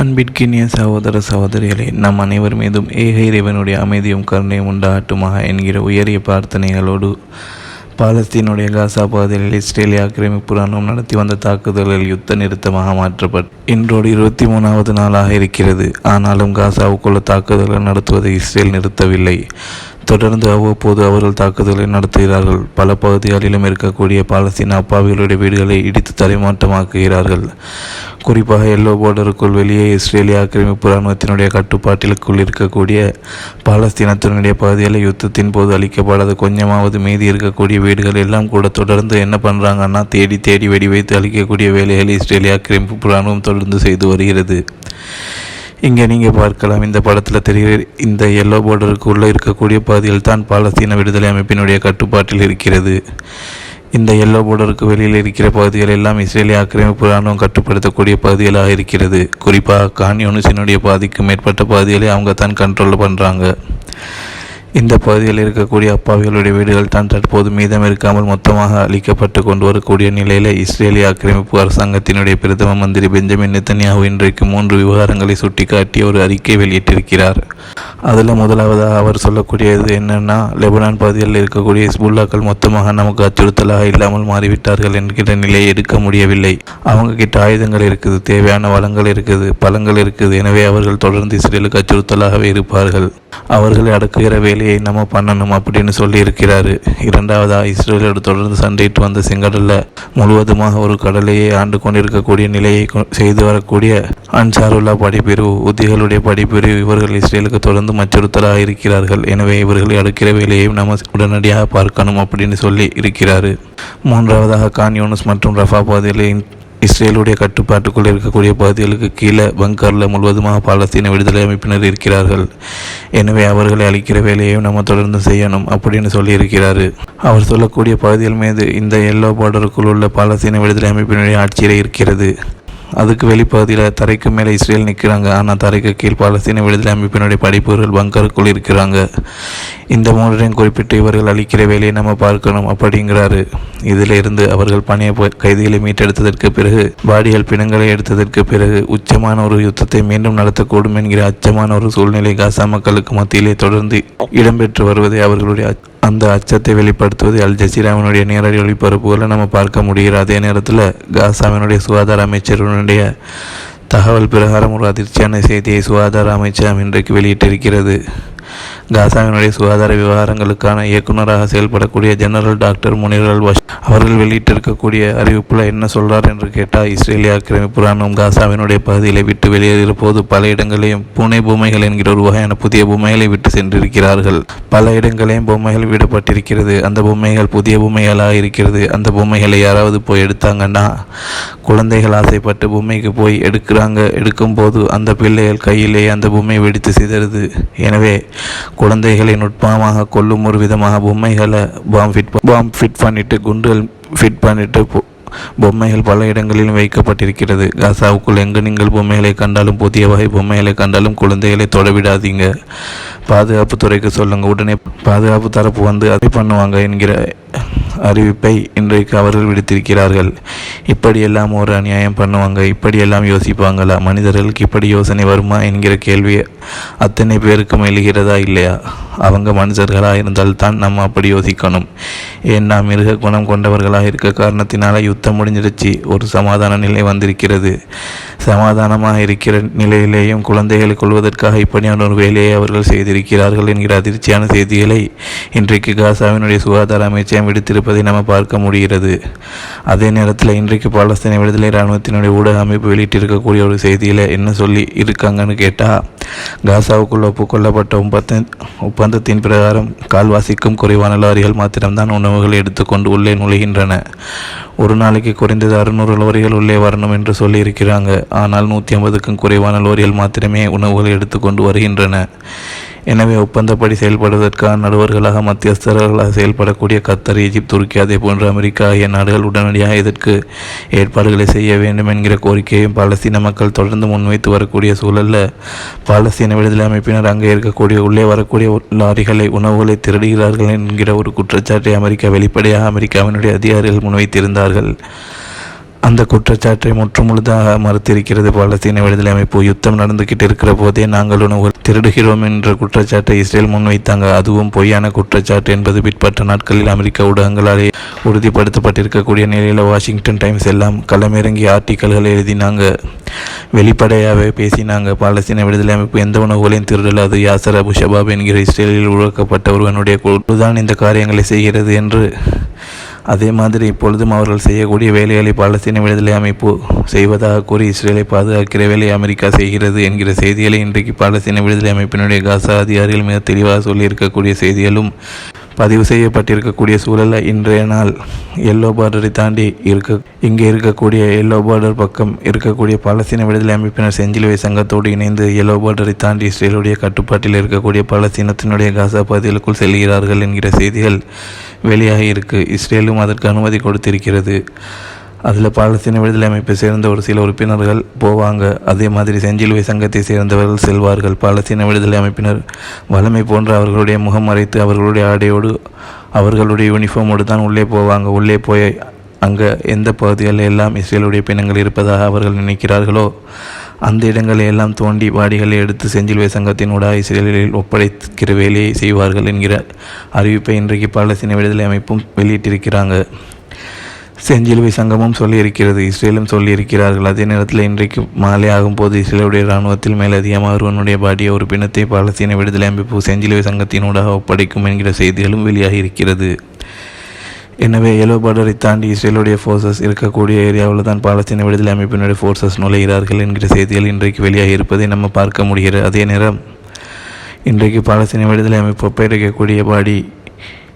அன்பிற்கினிய சகோதர சகோதரிகளே நம் அனைவர் மீதும் ஏக இறைவனுடைய அமைதியும் கருணையும் உண்டாகட்டுமாக என்கிற உயரிய பிரார்த்தனைகளோடு பாலஸ்தீனுடைய காசா பகுதியில் இஸ்ரேலிய ஆக்கிரமிப்பு ராணுவம் நடத்தி வந்த தாக்குதல்கள் யுத்த நிறுத்தமாக மாற்றப்பட்டு இன்றோடு இருபத்தி மூணாவது நாளாக இருக்கிறது. ஆனாலும் காசாவுக்குள்ள தாக்குதல்கள் நடத்துவதை இஸ்ரேல் நிறுத்தவில்லை. தொடர்ந்து அவ்வப்போது அவர்கள் தாக்குதலை நடத்துகிறார்கள். பல பகுதிகளிலும் இருக்கக்கூடிய பாலஸ்தீன அப்பாவிகளுடைய வீடுகளை இடித்து தலைமாட்டமாக்குகிறார்கள் குறிப்பாக எல்லோ போர்டருக்குள் வெளியே இஸ்ரேலிய ஆக்கிரமிப்பு இராணுவத்தினுடைய கட்டுப்பாட்டிற்குள் இருக்கக்கூடிய பாலஸ்தீனத்தினுடைய பகுதியில் யுத்தத்தின் போது அளிக்கப்படாத கொஞ்சமாவது மீதி இருக்கக்கூடிய வீடுகள் எல்லாம் கூட தொடர்ந்து என்ன பண்ணுறாங்கன்னா தேடி தேடி வெடி வைத்து அளிக்கக்கூடிய வேலைகளை இஸ்ரேலிய ஆக்கிரமிப்பு இராணுவம் தொடர்ந்து செய்து வருகிறது. இங்கே நீங்கள் பார்க்கலாம் இந்த படத்தில் தெரிகிற இந்த எல்லோ பார்டருக்கு உள்ளே இருக்கக்கூடிய பகுதியில் தான் பாலஸ்தீன விடுதலை அமைப்பினுடைய கட்டுப்பாட்டில் இருக்கிறது. இந்த எல்லோ பார்டருக்கு வெளியில் இருக்கிற பகுதிகள் எல்லாம் இஸ்ரேலிய ஆக்கிரமிப்பு இராணுவம் கட்டுப்படுத்தக்கூடிய பகுதிகளாக இருக்கிறது. குறிப்பாக கான் யூனிசினுடைய பாதிக்கும் மேற்பட்ட பகுதிகளை அவங்க தான் கண்ட்ரோல் பண்ணுறாங்க இந்த பகுதியில் இருக்கக்கூடிய அப்பாவிகளுடைய வீடுகள் தான் தற்போது மீதம் இருக்காமல் மொத்தமாக அளிக்கப்பட்டு கொண்டு வரக்கூடிய நிலையில் இஸ்ரேலிய ஆக்கிரமிப்பு அரசாங்கத்தினுடைய பிரதம மந்திரி பெஞ்சமின் நெத்தன்யாகு இன்றைக்கு மூன்று விவகாரங்களை சுட்டிக்காட்டி ஒரு அறிக்கை வெளியிட்டிருக்கிறார். அதில் முதலாவதாக அவர் சொல்லக்கூடியது என்னென்னா லெபனான் பகுதியில் இருக்கக்கூடிய இஸ்புல்லாக்கள் மொத்தமாக நமக்கு அச்சுறுத்தலாக இல்லாமல் மாறிவிட்டார்கள் என்கிற நிலையை எடுக்க முடியவில்லை. அவங்க கிட்ட ஆயுதங்கள் இருக்குது தேவையான வளங்கள் இருக்குது பழங்கள் இருக்குது. எனவே அவர்கள் தொடர்ந்து இஸ்ரேலுக்கு அச்சுறுத்தலாகவே இருப்பார்கள். அவர்களை அடக்குகிற வேலையை நம்ம பண்ணணும் அப்படின்னு சொல்லியிருக்கிறாரு. இரண்டாவதாக இஸ்ரேலோடு தொடர்ந்து சண்டையிட்டு வந்த செங்கடலில் முழுவதுமாக ஒரு கடலையே ஆண்டு கொண்டிருக்கக்கூடிய நிலையை செய்து வரக்கூடிய அன்சாருல்லா படிப்பிரிவு உத்திகளுடைய படிப்பிரிவு இவர்கள் இஸ்ரேலுக்கு தொடர்ந்து அச்சுறுத்தலாக இருக்கிறார்கள். எனவே இவர்களை அடுக்கிற வேலையையும் நம்ம உடனடியாக பார்க்கணும் அப்படின்னு சொல்லி இருக்கிறார். மூன்றாவதாக கான் யூனஸ் மற்றும் ரஃபா பகுதியில் இஸ்ரேலுடைய கட்டுப்பாட்டுக்குள் இருக்கக்கூடிய பகுதிகளுக்கு கீழே பங்கரில் முழுவதுமாக பாலஸ்தீன விடுதலை அமைப்பினர் இருக்கிறார்கள். எனவே அவர்களை அளிக்கிற வேலையையும் நம்ம தொடர்ந்து செய்யணும் அப்படின்னு சொல்லியிருக்கிறார் அவர் சொல்லக்கூடிய பகுதிகள் மீது இந்த எல்லோ பார்டருக்குள் உள்ள பாலஸ்தீன விடுதலை அமைப்பினுடைய ஆட்சியில் இருக்கிறது. அதுக்கு வெளிப்பகுதியில் தரைக்கு மேலே இஸ்ரேல் நிற்கிறாங்க ஆனால் தரைக்கு கீழ் பாலஸ்தீன விடுதலை அமைப்பினுடைய படிப்புகள் பங்கருக்குள் இருக்கிறாங்க. இந்த மூன்றையும் குறிப்பிட்டு இவர்கள் அளிக்கிற வேலையை நம்ம பார்க்கணும் அப்படிங்கிறாரு. இதிலிருந்து அவர்கள் பணிய கைதிகளை மீட்டெடுத்ததற்கு பிறகு பாடிகள் பிணங்களை எடுத்ததற்கு பிறகு உச்சமான ஒரு யுத்தத்தை மீண்டும் நடத்தக்கூடும் என்கிற அச்சமான ஒரு சூழ்நிலை காசா மக்களுக்கு மத்தியிலே தொடர்ந்து இடம்பெற்று வருவதை அவர்களுடைய அந்த அச்சத்தை வெளிப்படுத்துவது அல் ஜசீராவினுடைய நேரடி ஒளிபரப்புகளை நம்ம பார்க்க முடிகிற அதே நேரத்தில் காசாவினுடைய சுகாதார அமைச்சருடைய தகவல் பிரகாரம் ஒரு அதிர்ச்சியான செய்தியை சுகாதார அமைச்சகம் இன்றைக்கு வெளியிட்டிருக்கிறது. காசாவினுடைய சுகாதார விவகாரங்களுக்கான இயக்குநராக செயல்படக்கூடிய general doctor Munir Al Wash அவர்கள் வெளியிட்டிருக்கக்கூடிய அறிவிப்பில் என்ன சொல்றார் என்று கேட்டால் இஸ்ரேலிய ஆக்கிரமிப்பு ராணுவம் காசாவினுடைய பகுதிகளை விட்டு வெளியேறிய போது பல இடங்களையும் புனை பொம்மைகள் என்கிற ஒரு வகையான புதிய பொம்மைகளை விட்டு சென்றிருக்கிறார்கள். பல இடங்களையும் பொம்மைகள் விடப்பட்டிருக்கிறது. அந்த பொம்மைகள் புதிய பொம்மைகளாக இருக்கிறது. அந்த பொம்மைகளை யாராவது போய் எடுத்தாங்கன்னா குழந்தைகள் ஆசைப்பட்டு பொம்மைக்கு போய் எடுக்கிறாங்க. எடுக்கும்போது அந்த பிள்ளைகள் கையிலேயே அந்த பொம்மை வெடித்து சிதறுது. எனவே குழந்தைகளை நுட்பமாக கொல்லும் ஒரு விதமாக பொம்மைகளை பாம் ஃபிட் பாம் ஃபிட் பண்ணிட்டு குண்டுகள் ஃபிட் பண்ணிட்டு பொம்மைகள் பல இடங்களிலும் வைக்கப்பட்டிருக்கிறது. காசாவுக்குள் எங்கு நீங்கள் பொம்மைகளை கண்டாலும் புதிய வகை பொம்மைகளை கண்டாலும் குழந்தைகளை தொடவிடாதீங்க பாதுகாப்பு துறைக்கு சொல்லுங்க. உடனே பாதுகாப்பு தரப்பு வந்து அதை பண்ணுவாங்க என்கிற அறிவிப்பை இன்றைக்கு அவர்கள் விடுத்திருக்கிறார்கள். இப்படியெல்லாம் ஒரு அநியாயம் பண்ணுவாங்க இப்படியெல்லாம் யோசிப்பாங்களா? மனிதர்களுக்கு இப்படி யோசனை வருமா என்கிற கேள்வி அத்தனை பேருக்கும் எழுகிறதா இல்லையா? அவங்க மனுஷர்களாக இருந்தால் தான் நம்ம அப்படி யோசிக்கணும். ஏன்னா மிருக குணம் கொண்டவர்களாக இருக்க காரணத்தினால யுத்தம் முடிஞ்சிருச்சு ஒரு சமாதான நிலை வந்திருக்கிறது. சமாதானமாக இருக்கிற நிலையிலேயும் குழந்தைகளை கொள்வதற்காக இப்படியான ஒரு வேலையை அவர்கள் செய்திருக்கிறார்கள் என்கிற அதிர்ச்சியான செய்திகளை இன்றைக்கு காசாவினுடைய சுகாதார அமைச்சகம் விடுத்திருப்பதை நம்ம பார்க்க முடிகிறது. அதே நேரத்தில் இன்றைக்கு பாலஸ்தீன விடுதலை இராணுவத்தினுடைய ஊடக அமைப்பு வெளியிட்டிருக்கக்கூடிய ஒரு செய்தியில் என்ன சொல்லி இருக்காங்கன்னு கேட்டால் காசாவுக்குள் ஒப்புக்கொள்ளப்பட்ட ஒப்பந்த ஒப்பந்தத்தின் பிரகாரம் கால்வாசிக்கும் குறைவான லாரிகள் மாத்திரம்தான் உணவுகளை எடுத்துக்கொண்டு உள்ளே நுழைகின்றன. ஒரு நாளைக்கு குறைந்தது அறுநூறு லோரிகள் உள்ளே வரணும் என்று சொல்லியிருக்கிறாங்க. ஆனால் நூற்றி ஐம்பதுக்கும் குறைவான லோரிகள் மாத்திரமே உணவுகளை எடுத்துக்கொண்டு வருகின்றன. எனவே ஒப்பந்தப்படி செயல்படுவதற்கான நடுவர்களாக மத்தியஸ்தர்களாக செயல்படக்கூடிய கத்தர் ஈஜிப்த் துருக்கி அதே போன்ற அமெரிக்கா ஆகிய நாடுகள் உடனடியாக இதற்கு ஏற்பாடுகளை செய்ய வேண்டும் என்கிற கோரிக்கையும் பாலஸ்தீன மக்கள் தொடர்ந்து முன்வைத்து வரக்கூடிய சூழலில் பாலஸ்தீன விடுதலை அமைப்பினர் அங்கே இருக்கக்கூடிய உள்ளே வரக்கூடிய லாரிகளை உணவுகளை திருடுகிறார்கள் என்கிற ஒரு குற்றச்சாட்டை அமெரிக்கா வெளிப்படையாக அமெரிக்காவினுடைய அதிகாரிகள் முன்வைத்திருந்தார்கள். அந்த குற்றச்சாட்டை முற்றுமுழுதாக மறுத்திருக்கிறது பாலஸ்தீன விடுதலை அமைப்பு. யுத்தம் நடந்துகிட்டு இருக்கிற போதே நாங்கள் உணவு திருடுகிறோம் என்ற குற்றச்சாட்டை இஸ்ரேல் முன்வைத்தாங்க. அதுவும் பொய்யான குற்றச்சாட்டு என்பது பிற்பட்ட நாட்களில் அமெரிக்க ஊடகங்களாலே உறுதிப்படுத்தப்பட்டிருக்கக்கூடிய நிலையில் வாஷிங்டன் டைம்ஸ் எல்லாம் களமிறங்கி ஆர்டிக்கல்கள் எழுதினாங்க. வெளிப்படையாகவே பேசினாங்க. பாலஸ்தீன விடுதலை அமைப்பு எந்த உணவுகளையும் திருடல். அது யாசர் அபு ஷபாப் என்கிற இஸ்ரேலில் உருவாக்கப்பட்ட ஒருவனுடைய குழுதான் இந்த காரியங்களை செய்கிறது என்று அதே மாதிரி இப்பொழுதும் அவர்கள் செய்யக்கூடிய வேலைகளை பாலஸ்தீன விடுதலை அமைப்பு செய்வதாக கூறி இஸ்ரேலை பாதுகாக்கிற வேலையை அமெரிக்கா செய்கிறது என்கிற செய்திகளை இன்றைக்கு பாலஸ்தீன விடுதலை அமைப்பினுடைய காசா அதிகாரிகள் மிக தெளிவாக சொல்லியிருக்கக்கூடிய செய்திகளும் பதிவு செய்யப்பட்டிருக்கக்கூடிய சூழலில் இன்றைய நாள் எல்லோ பார்டரை தாண்டி இருக்க. இங்கே இருக்கக்கூடிய எல்லோ பார்டர் பக்கம் இருக்கக்கூடிய பாலஸ்தீன விடுதலை அமைப்பினர் செஞ்சிலுவை சங்கத்தோடு இணைந்து எல்லோ பார்டரை தாண்டி இஸ்ரேலுடைய கட்டுப்பாட்டில் இருக்கக்கூடிய பாலஸ்தீனத்தினுடைய காசா பகுதிகளுக்குள் செல்கிறார்கள் என்கிற செய்திகள் வெளியாகி இருக்கு. இஸ்ரேலும் அதற்கு அனுமதி கொடுத்திருக்கிறது. அதில் பாலஸ்தீன விடுதலை அமைப்பை சேர்ந்த ஒரு சில உறுப்பினர்கள் போவாங்க. அதே மாதிரி செஞ்சிலுவை சங்கத்தை சேர்ந்தவர்கள் செல்வார்கள். பாலஸ்தீன விடுதலை அமைப்பினர் வலமை போன்ற அவர்களுடைய முகம் மறைத்து அவர்களுடைய ஆடையோடு அவர்களுடைய யூனிஃபார்மோடு தான் உள்ளே போவாங்க. உள்ளே போய் அங்கே எந்த பகுதிகளில் எல்லாம் இஸ்ரேலுடைய பிணங்கள் இருப்பதாக அவர்கள் நினைக்கிறார்களோ அந்த இடங்களை எல்லாம் தோண்டி பாடிகளை எடுத்து செஞ்சிலுவை சங்கத்தினூடாக இஸ்ரேலில் ஒப்படைக்கிற வேலையை செய்வார்கள் என்கிற அறிவிப்பை இன்றைக்கு பாலஸ்தீன விடுதலை அமைப்பும் வெளியிட்டிருக்கிறாங்க. செஞ்சிலுவை சங்கமும் சொல்லியிருக்கிறது இஸ்ரேலும் சொல்லியிருக்கிறார்கள். அதே நேரத்தில் இன்றைக்கு மாலை ஆகும்போது இஸ்ரேலுடைய இராணுவத்தில் மேலதிகமாக ஒருவனுடைய பாடிய ஒரு பிணத்தை பாலஸ்தீன விடுதலை அமைப்பு செஞ்சிலுவை சங்கத்தினூடாக ஒப்படைக்கும் என்கிற செய்திகளும் வெளியாகி இருக்கிறது எனவே எலோ பார்டரை தாண்டி இஸ்ரேலுடைய ஃபோர்ஸஸ் இருக்கக்கூடிய ஏரியாவில் தான் பாலஸ்தீன விடுதலை அமைப்பினுடைய ஃபோர்ஸஸ் நுழைகிறார்கள் என்கிற செய்திகள் இன்றைக்கு வெளியாகி இருப்பதை நம்ம பார்க்க முடிகிறது. அதே நேரம் இன்றைக்கு பாலஸ்தீன விடுதலை அமைப்பு ஒப்படைக்கக்கூடிய பாடி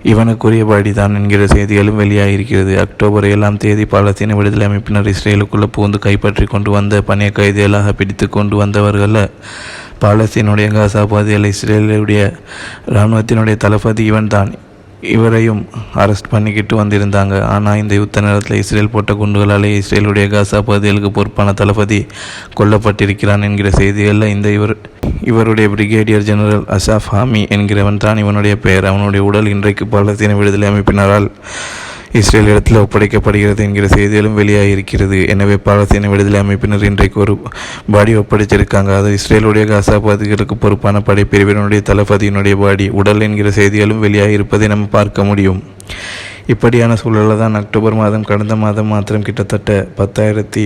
இவனுக்குரிய பாடிதான் என்கிற செய்திகளும் வெளியாகியிருக்கிறது அக்டோபர் ஏழாம் தேதி பாலஸ்தீன விடுதலை அமைப்பினர் இஸ்ரேலுக்குள்ளே புகுந்து கைப்பற்றி கொண்டு வந்த பணிய கைதிகளாக பிடித்து கொண்டு வந்தவர்கள் பாலஸ்தீனுடைய காசா பகுதியில் இஸ்ரேலுடைய இராணுவத்தினுடைய தளபதி இவன் தான் இவரையும் அரெஸ்ட் பண்ணிக்கிட்டு வந்திருந்தாங்க. ஆனால் இந்த யுத்த நேரத்தில் இஸ்ரேல் போட்ட குண்டுகளாலே இஸ்ரேலுடைய காசா பகுதிகளுக்கு பொறுப்பான தளபதி கொல்லப்பட்டிருக்கிறான் என்கிற செய்திகளில் இந்த இவர் இவருடைய பிரிகேடியர் ஜெனரல் அசாஃப் ஹாமி என்கிறவன் தான் இவனுடைய பெயர். அவனுடைய உடல் இன்றைக்கு பாலஸ்தீன விடுதலை அமைப்பினரால் இஸ்ரேல் இடத்தில் ஒப்படைக்கப்படுகிறது என்கிற செய்திகளும் வெளியாகியிருக்கிறது. எனவே பாலஸ்தீன விடுதலை அமைப்பினர் இன்றைக்கு ஒரு பாடி ஒப்படைச்சிருக்காங்க. அது இஸ்ரேலுடைய காசா பகுதிகளுக்கு பொறுப்பான படைப்பிரிவினுடைய தளபதியினுடைய பாடி. உடல் என்கிற செய்திகளும் வெளியாகி இருப்பதை நம்ம பார்க்க முடியும். இப்படியான சூழலில் தான் அக்டோபர் மாதம் கடந்த மாதம் மாத்திரம் கிட்டத்தட்ட பத்தாயிரத்தி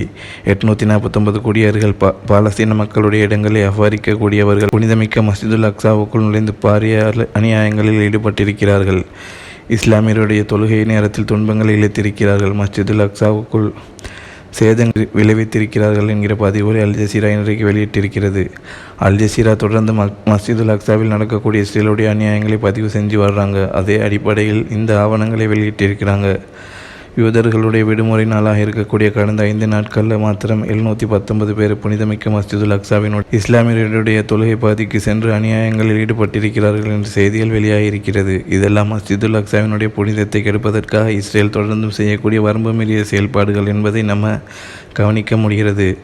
எட்நூற்றி நாற்பத்தொன்பது குடியேறிகள் பா பாலஸ்தீன மக்களுடைய இடங்களை அபகரிக்கக்கூடியவர்கள் புனிதமிக்க மசிதுல் அக்சாவுக்குள் நுழைந்து பாரிய அநியாயங்களில் ஈடுபட்டிருக்கிறார்கள். இஸ்லாமியருடைய தொழுகை நேரத்தில் துன்பங்களை இழைத்திருக்கிறார்கள். மஸ்ஜிதுல் அக்சாவுக்குள் சேதங்கள் விளைவித்திருக்கிறார்கள் என்கிற பதிவுகளை அல் ஜசீரா இன்றைக்கு வெளியிட்டிருக்கிறது. அல் ஜசீரா தொடர்ந்து மஸ்ஜிதுல் அக்சாவில் நடக்கக்கூடிய சிலருடைய அநியாயங்களை பதிவு செஞ்சு வர்றாங்க. அதே அடிப்படையில் இந்த ஆவணங்களை வெளியிட்டிருக்கிறாங்க. யூதர்களுடைய விடுமுறை நாளாக இருக்கக்கூடிய கடந்த ஐந்து நாட்களில் மாத்திரம் எழுநூற்றி பத்தொன்பது பேர் புனிதமிக்க மஸ்ஜிதுல் அக்சாவினுடைய இஸ்லாமியர்களுடைய தொழுகை பாதிக்கு சென்று அநியாயங்களில் ஈடுபட்டிருக்கிறார்கள் என்ற செய்திகள் வெளியாகியிருக்கிறது. இதெல்லாம் மஸ்ஜிதுல் அக்சாவினுடைய புனிதத்தை கெடுப்பதற்காக இஸ்ரேல் தொடர்ந்தும் செய்யக்கூடிய வரம்பு மீறிய செயல்பாடுகள் என்பதை நம்ம கவனிக்க முடிகிறது.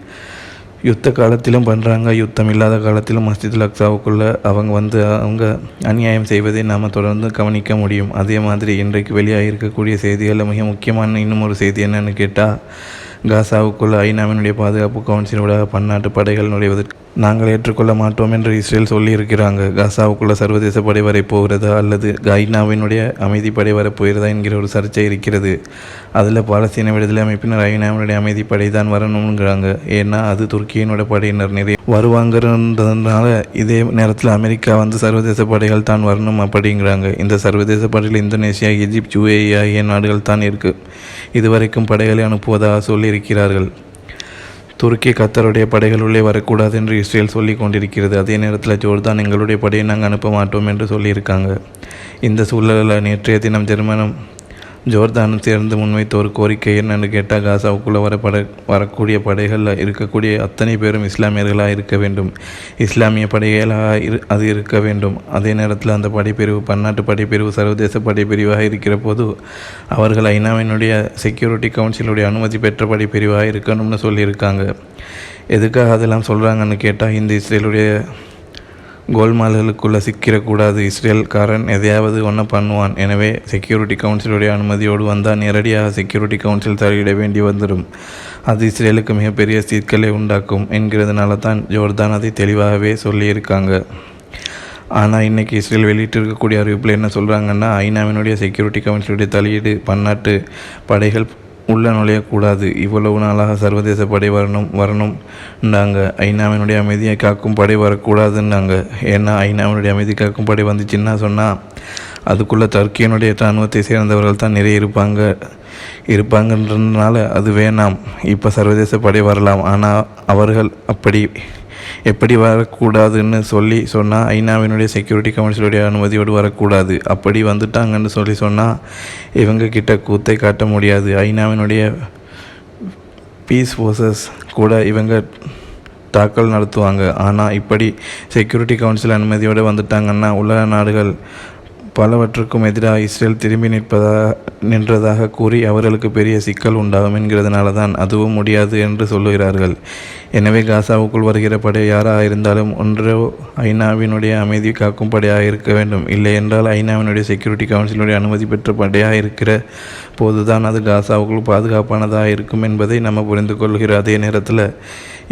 யுத்த காலத்திலும் பண்ணுறாங்க யுத்தம் இல்லாத காலத்திலும் மஸ்ஜித் அக்சாவுக்குள்ளே அவங்க வந்து அவங்க அநியாயம் செய்வதை நாம் தொடர்ந்து கவனிக்க முடியும். அதே மாதிரி இன்றைக்கு வெளியாக இருக்கக்கூடிய செய்திகளில் மிக முக்கியமான இன்னும் ஒரு செய்தி என்னென்னு கேட்டால் காசாவுக்குள் ஐநாவினுடைய பாதுகாப்பு கவுன்சிலோட பன்னாட்டு படைகள் நுழைவதற்கு நாங்கள் ஏற்றுக்கொள்ள மாட்டோம் என்று இஸ்ரேல் சொல்லியிருக்கிறாங்க. காசாவுக்குள்ள சர்வதேச படை வரை போகிறதா அல்லது ஐநாவினுடைய அமைதிப்படை வரப்போகிறதா என்கிற ஒரு சர்ச்சை இருக்கிறது. அதில் பாலஸ்தீன விடுதலை அமைப்பினர் ஐநாவினுடைய அமைதிப்படை தான் வரணுங்கிறாங்க ஏன்னா அது துருக்கியினோட படையினர் நிறைய வருவாங்கிறதுனால இதே நேரத்தில் அமெரிக்கா வந்து சர்வதேச படைகள் தான் வரணும் அப்படிங்கிறாங்க. இந்த சர்வதேச படையில் இந்தோனேஷியா எஜிப்ட் யூஏஇ ஆகிய நாடுகள் தான் இருக்குது இதுவரைக்கும் படைகளை அனுப்புவதாக சொல்லியிருக்கிறார்கள். துருக்கி கத்தருடைய படைகள் உள்ளே வரக்கூடாது என்று இஸ்ரேல் சொல்லி கொண்டிருக்கிறது. அதே நேரத்தில் ஜோர்தான் எங்களுடைய படையை நாங்கள் அனுப்ப மாட்டோம் என்று சொல்லியிருக்காங்க. இந்த சூழலில் நேற்றைய தினம் ஜெர்மனம் ஜோர்தானும் சேர்ந்து முன்வைத்த ஒரு கோரிக்கை என்னென்னு கேட்டால் காசாவுக்குள்ளே வர பட வரக்கூடிய படைகளில் இருக்கக்கூடிய அத்தனை பேரும் இஸ்லாமியர்களாக இருக்க வேண்டும். இஸ்லாமிய படைகளாக இரு அது இருக்க வேண்டும். அதே நேரத்தில் அந்த படைப்பிரிவு பன்னாட்டு படைப்பிரிவு சர்வதேச படைப்பிரிவாக இருக்கிற போது அவர்கள் ஐநாவினுடைய செக்யூரிட்டி கவுன்சிலுடைய அனுமதி பெற்ற படைப்பிரிவாக இருக்கணும்னு சொல்லியிருக்காங்க. எதுக்காக அதெல்லாம் சொல்கிறாங்கன்னு கேட்டால் இந்த இஸ்ரேலுடைய கோல்மால்களுக்குள்ளே சிக்கிடக்கூடாது இஸ்ரேல்காரன் எதையாவது ஒன்று பண்ணுவான். எனவே செக்யூரிட்டி கவுன்சிலுடைய அனுமதியோடு வந்தால் நேரடியாக செக்யூரிட்டி கவுன்சில் தலையிட வேண்டி வந்துடும். அது இஸ்ரேலுக்கு மிகப்பெரிய சிக்கலை உண்டாக்கும் என்கிறதுனால தான் ஜோர்தான் அதை தெளிவாகவே சொல்லியிருக்காங்க. ஆனால் இன்றைக்கி இஸ்ரேல் வெளியிட்டிருக்கக்கூடிய அறிவிப்பில் என்ன சொல்கிறாங்கன்னா ஐநாவினுடைய செக்யூரிட்டி கவுன்சிலுடைய தலையீடு பன்னாட்டு படைகள் உள்ள நுழையக்கூடாது. இவ்வளவு நாளாக சர்வதேச படை வரணும் வரணும்னாங்க ஐநாவினுடைய அமைதியை காக்கும் படை வரக்கூடாதுன்னாங்க. ஏன்னா ஐநாவினுடைய அமைதி காக்கும் படை வந்துச்சுன்னா சொன்னால் அதுக்குள்ளே டர்க்கியினுடைய இராணுவத்தை சேர்ந்தவர்கள் தான் நிறைய இருப்பாங்க. இருப்பாங்கன்றதுனால அது வேணாம். இப்போ சர்வதேச படை வரலாம். ஆனால் அவர்கள் அப்படி எப்படி வரக்கூடாதுன்னு சொல்லி சொன்னால் ஐநாவினுடைய செக்யூரிட்டி கவுன்சிலுடைய அனுமதியோடு வரக்கூடாது. அப்படி வந்துட்டாங்கன்னு சொல்லி சொன்னால் இவங்க கிட்ட கூத்தை காட்ட முடியாது. ஐநாவினுடைய பீஸ் ஃபோர்ஸஸ் கூட இவங்க தாக்கல் நடத்துவாங்க. ஆனால் இப்படி செக்யூரிட்டி கவுன்சில் அனுமதியோடு வந்துட்டாங்கன்னா உலக நாடுகள் பலவற்றுக்கும் எதிராக இஸ்ரேல் திரும்பி நிற்பதா நின்றதாக கூறி அவர்களுக்கு பெரிய சிக்கல் உண்டாகும் என்கிறதுனால தான் அதுவும் முடியாது என்று சொல்லுகிறார்கள். எனவே காசாவுக்குள் வருகிற படை யாராக இருந்தாலும் ஒன்றோ ஐநாவினுடைய அமைதி காக்கும் படையாக இருக்க வேண்டும். இல்லை என்றால் ஐநாவினுடைய செக்யூரிட்டி கவுன்சிலுடைய அனுமதி பெற்ற படையாக இருக்கிற போதுதான் அது காசாவுக்குள் பாதுகாப்பானதாக இருக்கும் என்பதை நம்ம புரிந்து கொள்கிற அதே நேரத்தில்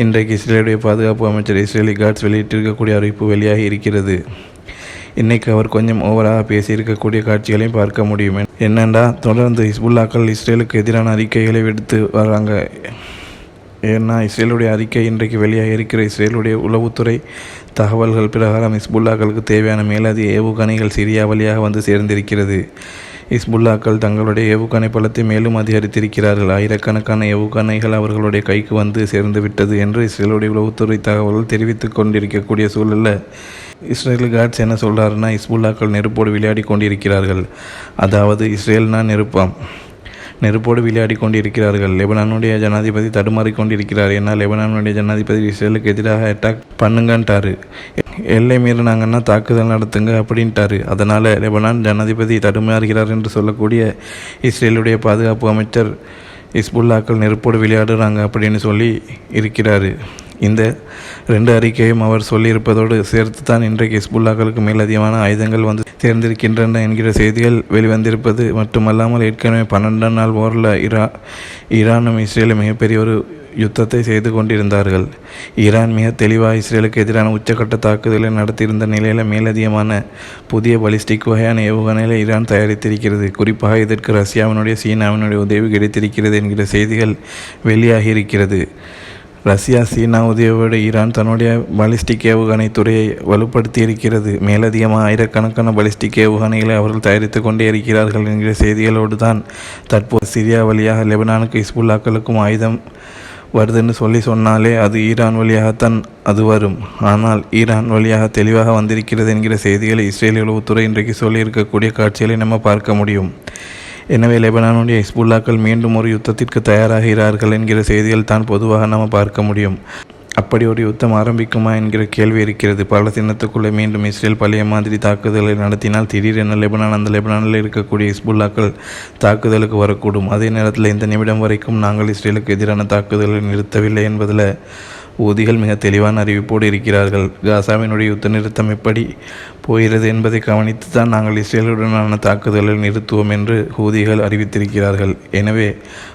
இன்றைக்கு இஸ்ரேலுடைய பாதுகாப்பு அமைச்சர் இஸ்ரேலி காட்ஸ் வெளியிட்டிருக்கக்கூடிய அறிவிப்பு வெளியாகி இருக்கிறது. இன்றைக்கு அவர் கொஞ்சம் ஓவராக பேசியிருக்கக்கூடிய காட்சிகளையும் பார்க்க முடியும். என்னென்னா தொடர்ந்து ஹிஸ்புல்லாக்கள் இஸ்ரேலுக்கு எதிரான அறிக்கைகளை விடுத்து வராங்க ஏன்னா இஸ்ரேலுடைய அறிக்கை இன்றைக்கு வெளியாக இருக்கிற இஸ்ரேலுடைய உளவுத்துறை தகவல்கள் பிரகாரம் ஹிஸ்புல்லாக்களுக்கு தேவையான மேலதிக ஏவுகணைகள் சிரியா வழியாக வந்து சேர்ந்திருக்கிறது. இஸ்புல்லாக்கள் தங்களுடைய ஏவுகணை பலத்தை மேலும் அதிகரித்திருக்கிறார்கள். ஆயிரக்கணக்கான ஏவுகணைகள் அவர்களுடைய கைக்கு வந்து சேர்ந்து விட்டது என்று இஸ்ரேலுடைய உளவுத்துறை தகவல்கள் தெரிவித்துக் கொண்டிருக்கக்கூடிய சூழலில் இஸ்ரேல் காட்ஸ் என்ன சொல்கிறாருன்னா இஸ்புல்லாக்கள் நெருப்போடு விளையாடி கொண்டிருக்கிறார்கள். அதாவது இஸ்ரேல்னா நெருப்பாம். நெருப்போடு விளையாடி கொண்டிருக்கிறார்கள். லெபனானுடைய ஜனாதிபதி தடுமாறி கொண்டிருக்கிறார். ஏன்னா லெபனானுடைய ஜனாதிபதி இஸ்ரேலுக்கு எதிராக அட்டாக் பண்ணுங்கன்ட்டாரு. எல்லை மீறினாங்கன்னா தாக்குதல் நடத்துங்க அப்படின்ட்டாரு. அதனால் லெபனான் ஜனாதிபதி தடுமாறுகிறார் என்று சொல்லக்கூடிய இஸ்ரேலுடைய பாதுகாப்பு அமைச்சர் இஸ்புல்லாக்கள் நெருப்போடு விளையாடுறாங்க அப்படின்னு சொல்லி இருக்கிறாரு. இந்த ரெண்டு அறிக்கையும் அவர் சொல்லியிருப்பதோடு சேர்த்து தான் இன்றைக்கு ஹிஸ்புல்லாக்களுக்கு மேலதிகமான ஆயுதங்கள் வந்து சேர்ந்திருக்கின்றன என்கிற செய்திகள் வெளிவந்திருப்பது மட்டுமல்லாமல் ஏற்கனவே பன்னெண்டாம் நாள் போரில் இரா ஈரானும் இஸ்ரேலும் மிகப்பெரிய ஒரு யுத்தத்தை செய்து கொண்டிருந்தார்கள். ஈரான் மிக தெளிவாக இஸ்ரேலுக்கு எதிரான உச்சக்கட்ட தாக்குதலை நடத்தியிருந்த நிலையில் மேலதிகமான புதிய பலிஸ்டிக் வகையான ஏவுகணைகளை ஈரான் தயாரித்திருக்கிறது. குறிப்பாக இதற்கு ரஷ்யாவினுடைய சீனாவினுடைய உதவி கிடைத்திருக்கிறது என்கிற செய்திகள் வெளியாகியிருக்கிறது. ரஷ்யா சீனா உதவியோடு ஈரான் தன்னுடைய பாலிஸ்டிக் ஏவுகணை துறையை வலுப்படுத்தி இருக்கிறது மேலதிகமாக ஆயிரக்கணக்கான பாலிஸ்டிக் ஏவுகணைகளை அவர்கள் தயாரித்து கொண்டே இருக்கிறார்கள் என்கிற செய்திகளோடு தான் தற்போது சிரியா வழியாக லெபனானுக்கு இஸ்புல்லாக்களுக்கும் ஆயுதம் வருதுன்னு சொல்லி சொன்னாலே அது ஈரான் வழியாகத்தான் அது வரும். ஆனால் ஈரான் வழியாக தெளிவாக வந்திருக்கிறது என்கிற செய்திகளை இஸ்ரேல் உளவுத்துறை இன்றைக்கு சொல்லியிருக்கக்கூடிய காட்சிகளை நம்ம பார்க்க முடியும். எனவே லெபனானுடைய ஹிஸ்புல்லாக்கள் மீண்டும் ஒரு யுத்தத்திற்கு தயாராகிறார்கள் என்கிற செய்திகள் தான் பொதுவாக நாம் பார்க்க முடியும். அப்படி ஒரு யுத்தம் ஆரம்பிக்குமா என்கிற கேள்வி இருக்கிறது. பாலஸ்தீனத்துக்குள்ளே மீண்டும் இஸ்ரேல் பழைய மாதிரி தாக்குதலை நடத்தினால் திடீரென லெபனான் அந்த லெபனானில் இருக்கக்கூடிய இஸ்புல்லாக்கள் தாக்குதலுக்கு வரக்கூடும். அதே நேரத்தில் இந்த நிமிடம் வரைக்கும் நாங்கள் இஸ்ரேலுக்கு எதிரான தாக்குதலை நிறுத்தவில்லை என்பதில் ஊதிகள் மிக தெளிவான அறிவிப்போடு இருக்கிறார்கள். காசாவினுடைய யுத்த நிறுத்தம் எப்படி போகிறது என்பதை கவனித்து தான் நாங்கள் இஸ்ரேலுடனான தாக்குதலை நிறுத்துவோம் என்று ஹூதிகள் அறிவித்திருக்கிறார்கள். எனவே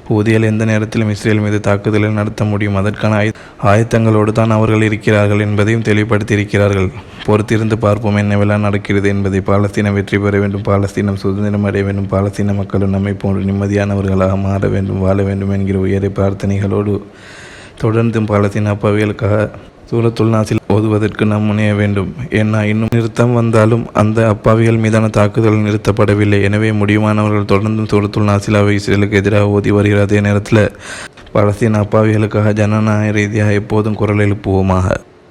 ஹூதிகள் எந்த நேரத்திலும் இஸ்ரேல் மீது தாக்குதலை நடத்த முடியும். அதற்கான ஆய ஆயத்தங்களோடு தான் அவர்கள் இருக்கிறார்கள் என்பதையும் தெளிவுபடுத்தியிருக்கிறார்கள். பொறுத்திருந்து பார்ப்போம் என்னவெல்லாம் நடக்கிறது என்பதை. பாலஸ்தீனம் வெற்றி பெற வேண்டும். பாலஸ்தீனம் சுதந்திரம் அடைய வேண்டும். பாலஸ்தீன மக்களும் நம்மை போன்று நிம்மதியானவர்களாக மாற வேண்டும் வாழ வேண்டும் என்கிற உயரிய பிரார்த்தனைகளோடு தொடர்ந்தும் பாலத்தின் அப்பாவிகளுக்காக சூரத்துல் நாசில் ஓதுவதற்கு நாம் முனைய வேண்டும். ஏன்னா இன்னும் நிறுத்தம் வந்தாலும் அந்த அப்பாவிகள் மீதான தாக்குதல் நிறுத்தப்படவில்லை. எனவே முடியுமானவர்கள் தொடர்ந்தும் நாசில் நாசிலாவை இஸ்ரேலுக்கு எதிராக ஓதி வருகிற அதே நேரத்தில் பாலஸ்தீன அப்பாவிகளுக்காக ஜனநாயக ரீதியாக எப்போதும் குரல் எழுப்புவோமாக.